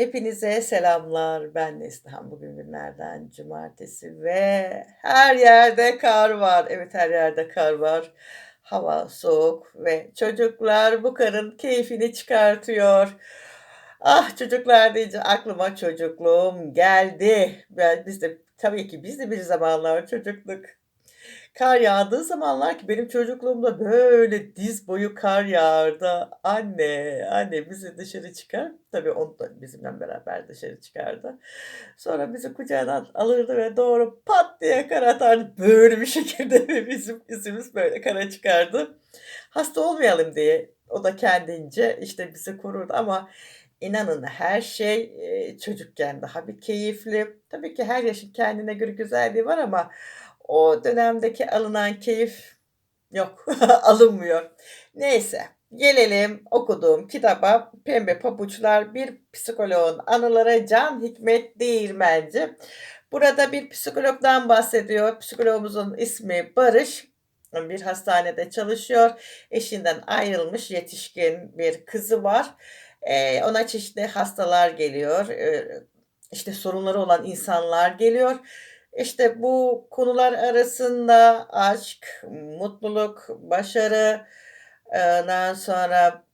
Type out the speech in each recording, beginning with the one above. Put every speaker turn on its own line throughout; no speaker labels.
Hepinize selamlar. Ben Neslihan. Bugün günlerden cumartesi ve her yerde kar var. Evet her yerde kar var. Hava soğuk ve çocuklar bu karın keyfini çıkartıyor. Ah çocuklar deyince aklıma çocukluğum geldi. Ben biz de tabii ki biz de bir zamanlar çocukluk. Kar yağdığı zamanlar ki benim çocukluğumda böyle diz boyu kar yağardı. Anne, anne bizi dışarı çıkar. Tabii onu da bizimle beraber dışarı çıkardı. Sonra bizi kucağına alırdı ve doğru pat diye kar atardı. Böyle bir şekilde bizim yüzümüz böyle kara çıkardı. Hasta olmayalım diye o da kendince işte bizi korurdu ama inanın her şey çocukken daha bir keyifli. Tabii ki her yaşın kendine göre güzelliği var ama o dönemdeki alınan keyif yok, alınmıyor. Neyse, gelelim okuduğum kitaba Pembe Pabuçlar Bir Psikoloğun Anıları Can Hikmet Değirmenci. Burada bir psikologdan bahsediyor. Psikologumuzun ismi Barış. Bir hastanede çalışıyor. Eşinden ayrılmış yetişkin bir kızı var. Eee, ona çeşitli hastalar geliyor. Eee, işte sorunları olan insanlar geliyor. İşte bu konular arasında aşk, mutluluk, başarı, ondan sonra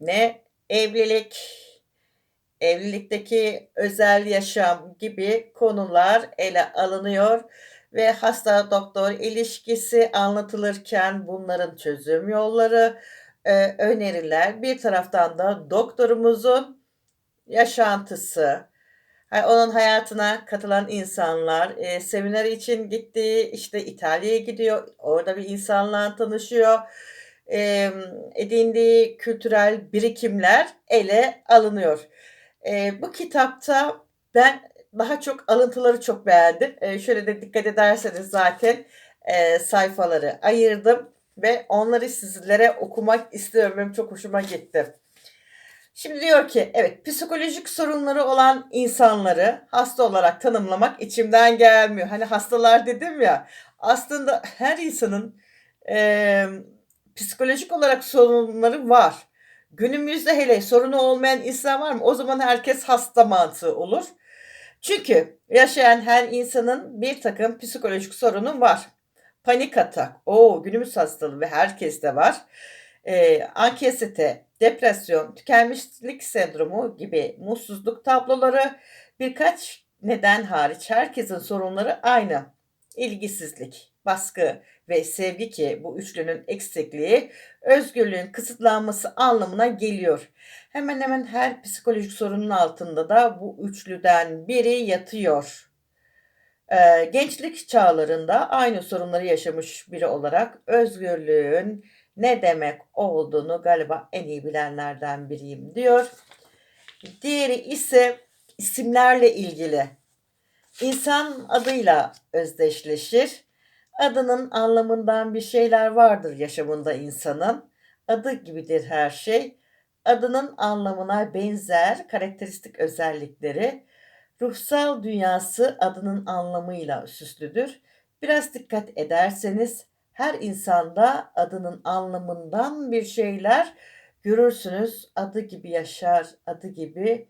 ne? Evlilik, evlilikteki özel yaşam gibi konular ele alınıyor ve hasta doktor ilişkisi anlatılırken bunların çözüm yolları, eee, öneriler, bir taraftan da doktorumuzun yaşantısı, onun hayatına katılan insanlar, eee, seminer için gittiği, işte, İtalya'ya gidiyor, orada bir insanla tanışıyor, emm, edindiği kültürel birikimler ele alınıyor. Eee, bu kitapta ben daha çok alıntıları çok beğendim. Eee, şöyle de dikkat ederseniz zaten, eee, sayfaları ayırdım ve onları sizlere okumak istiyorum. Benim çok hoşuma gitti. Şimdi diyor ki, evet, psikolojik sorunları olan insanları hasta olarak tanımlamak içimden gelmiyor. Hani hastalar dedim ya, aslında her insanın, emm, psikolojik olarak sorunları var. Günümüzde hele sorunu olmayan insan var mı? O zaman herkes hasta mantığı olur. Çünkü yaşayan her insanın birtakım psikolojik sorunu var. Panik atak, o! Günümüz hastalığı ve herkeste var. Eee, anksiyete, depresyon, tükenmişlik sendromu gibi mutsuzluk tabloları birkaç neden hariç herkesin sorunları aynı. İlgisizlik, baskı ve sevgi ki bu üçlünün eksikliği özgürlüğün kısıtlanması anlamına geliyor. Hemen hemen her psikolojik sorunun altında da bu üçlüden biri yatıyor. Eee, gençlik çağlarında aynı sorunları yaşamış biri olarak özgürlüğün ne demek olduğunu galiba en iyi bilenlerden biriyim diyor. Diğeri ise isimlerle ilgili. İnsan adıyla özdeşleşir. Adının anlamından bir şeyler vardır yaşamında insanın. Adı gibidir her şey. Adının anlamına benzer karakteristik özellikleri, ruhsal dünyası adının anlamıyla süslüdür. Biraz dikkat ederseniz her insanda adının anlamından bir şeyler görürsünüz. Adı gibi yaşar, adı gibi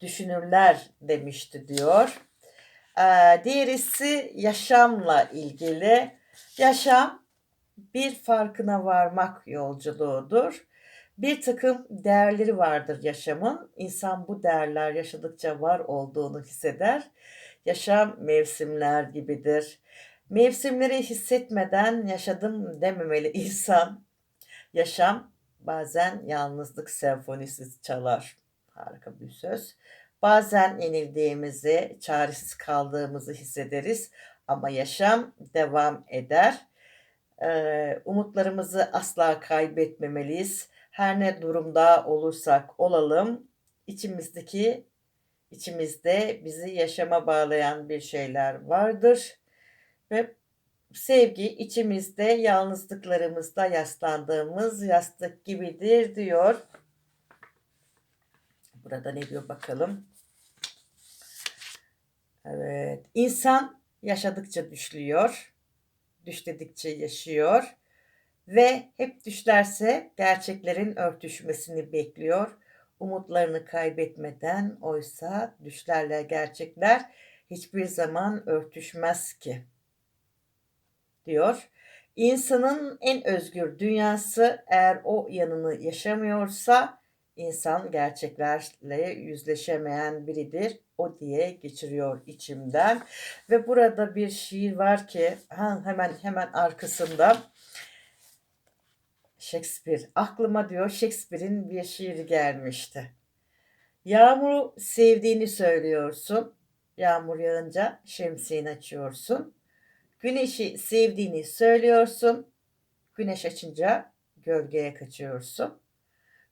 düşünürler demişti diyor. Eee, diğerisi yaşamla ilgili. Yaşam bir farkına varmak yolculuğudur. Bir takım değerleri vardır yaşamın. İnsan bu değerler yaşadıkça var olduğunu hisseder. Yaşam mevsimler gibidir. Mevsimleri hissetmeden yaşadım dememeli insan. Yaşam bazen yalnızlık senfonisi çalar. Harika bir söz. Bazen yenildiğimizi, çaresiz kaldığımızı hissederiz ama yaşam devam eder. Eee, umutlarımızı asla kaybetmemeliyiz. Her ne durumda olursak olalım, içimizdeki içimizde bizi yaşama bağlayan bir şeyler vardır ve sevgi içimizde yalnızlıklarımızda yaslandığımız yastık gibidir diyor. Burada ne diyor bakalım. Evet, insan yaşadıkça düşlüyor, düşledikçe yaşıyor ve hep düşlerse gerçeklerin örtüşmesini bekliyor. umutlarını kaybetmeden oysa düşlerle gerçekler hiçbir zaman örtüşmez ki diyor. İnsanın en özgür dünyası eğer o yanını yaşamıyorsa insan gerçeklerle yüzleşemeyen biridir. O diye geçiriyor içimden. Ve burada bir şiir var ki hemen hemen arkasında Shakespeare. Aklıma diyor Shakespeare'in bir şiiri gelmişti. Yağmuru sevdiğini söylüyorsun. Yağmur yağınca şemsiyeni açıyorsun. Güneşi sevdiğini söylüyorsun. Güneş açınca gölgeye kaçıyorsun.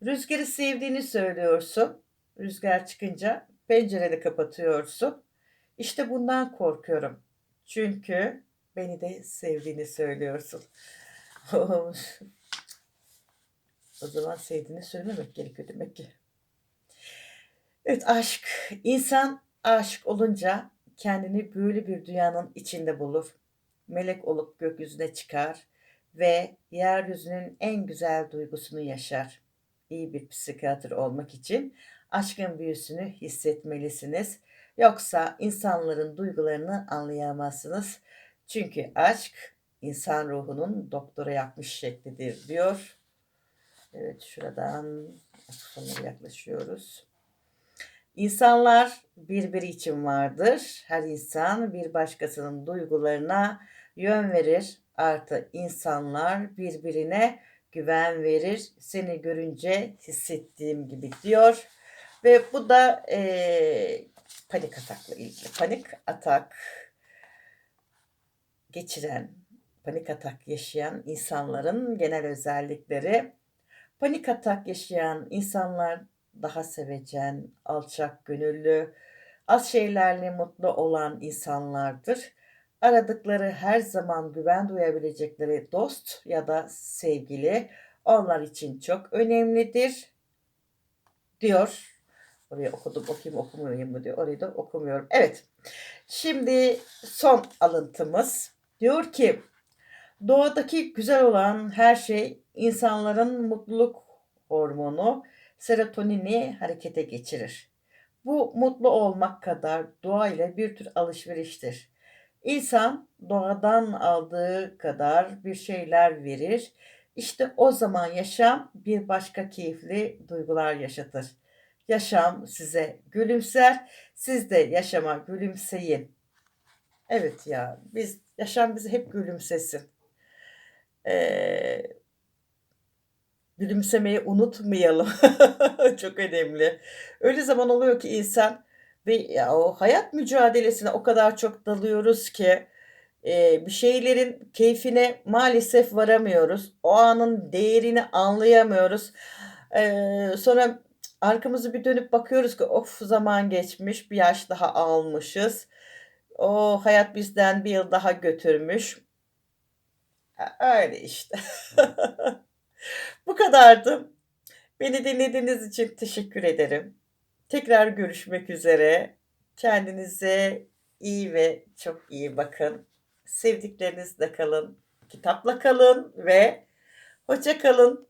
Rüzgarı sevdiğini söylüyorsun. Rüzgar çıkınca pencereni kapatıyorsun. İşte bundan korkuyorum. Çünkü beni de sevdiğini söylüyorsun. o zaman sevdiğini söylememek gerekiyor demek ki. Evet aşk. İnsan aşık olunca kendini böyle bir dünyanın içinde bulur. Melek olup gökyüzüne çıkar ve yeryüzünün en güzel duygusunu yaşar. İyi bir psikiyatr olmak için aşkın büyüsünü hissetmelisiniz. Yoksa insanların duygularını anlayamazsınız. Çünkü aşk insan ruhunun doktora yapmış şeklidir diyor. Evet şuradan sonuna yaklaşıyoruz. İnsanlar birbiri için vardır. Her insan bir başkasının duygularına yön verir. Artı insanlar birbirine güven verir. Seni görünce hissettiğim gibi diyor. Ve bu da e, panik atakla ilgili. Panik atak geçiren, panik atak yaşayan insanların genel özellikleri. Panik atak yaşayan insanlar daha sevecen, alçak gönüllü, az şeylerle mutlu olan insanlardır. Aradıkları her zaman güven duyabilecekleri dost ya da sevgili onlar için çok önemlidir diyor. Oraya okudum okuyayım okumuyorum mu diyor. Orayı da okumuyorum. Evet. Şimdi son alıntımız. Diyor ki doğadaki güzel olan her şey insanların mutluluk hormonu serotonini harekete geçirir. Bu mutlu olmak kadar doğa ile bir tür alışveriştir. İnsan doğadan aldığı kadar bir şeyler verir. İşte o zaman yaşam bir başka keyifli duygular yaşatır. Yaşam size gülümser, siz de yaşama gülümseyin. Evet ya, biz yaşam bizi hep gülümsesin. Ee, gülümsemeyi unutmayalım. Çok önemli. Öyle zaman oluyor ki insan ve o hayat mücadelesine o kadar çok dalıyoruz ki e, bir şeylerin keyfine maalesef varamıyoruz. O anın değerini anlayamıyoruz. E, sonra arkamızı bir dönüp bakıyoruz ki of zaman geçmiş bir yaş daha almışız. O hayat bizden bir yıl daha götürmüş. Öyle işte. Bu kadardı. Beni dinlediğiniz için teşekkür ederim. Tekrar görüşmek üzere. Kendinize iyi ve çok iyi bakın. Sevdiklerinizle kalın. Kitapla kalın ve hoşça kalın.